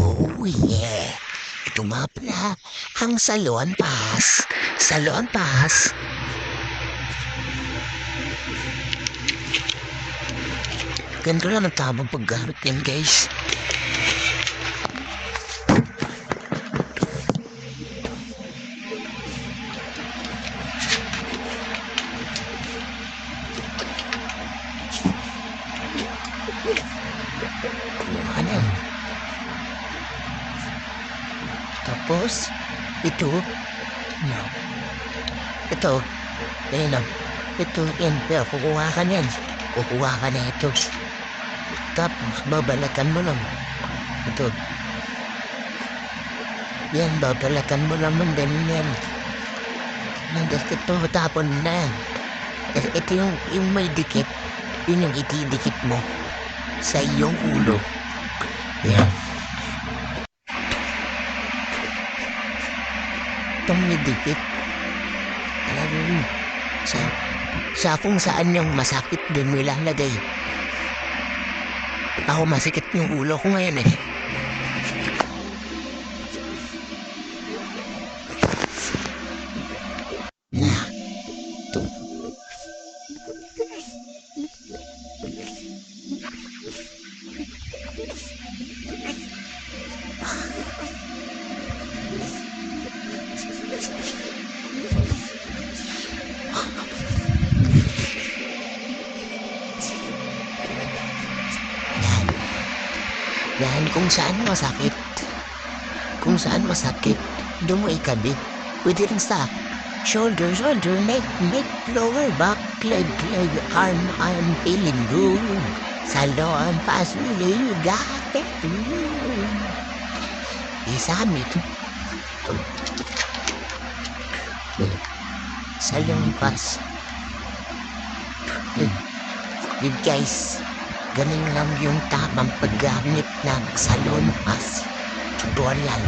Oh yeah. Ito nga ang Salon Pass. Salon Pass. Ganito lang ang tamang paggamit yan guys. Tapos, ito, no. Ito, ayun o. Ito, yan, pero kukuha ka niyan. Kukuha ka na ito. Tapos, babalatan mo lang. Ito. Yan, babalatan mo lang ng ganyan. Nandas ito, tapon na. Ito yung, yung may dikit. Yun yung itidikit mo sa iyong ulo. Yan. Itong may dikit. Alam mo, sa, sa kung saan yung masakit din mo ilalagay. Ako masikit yung ulo ko ngayon eh. Na. Yan kung saan masakit. Kung saan masakit, doon mo ikabit. Pwede rin sa shoulder, shoulder, neck, neck, lower back, leg, leg, arm, arm, feeling good. Salon, pass, you got it. Isamit. Salon pass. Yun guys, ganun lang yung tamang paggamit ng salon pass tutorial.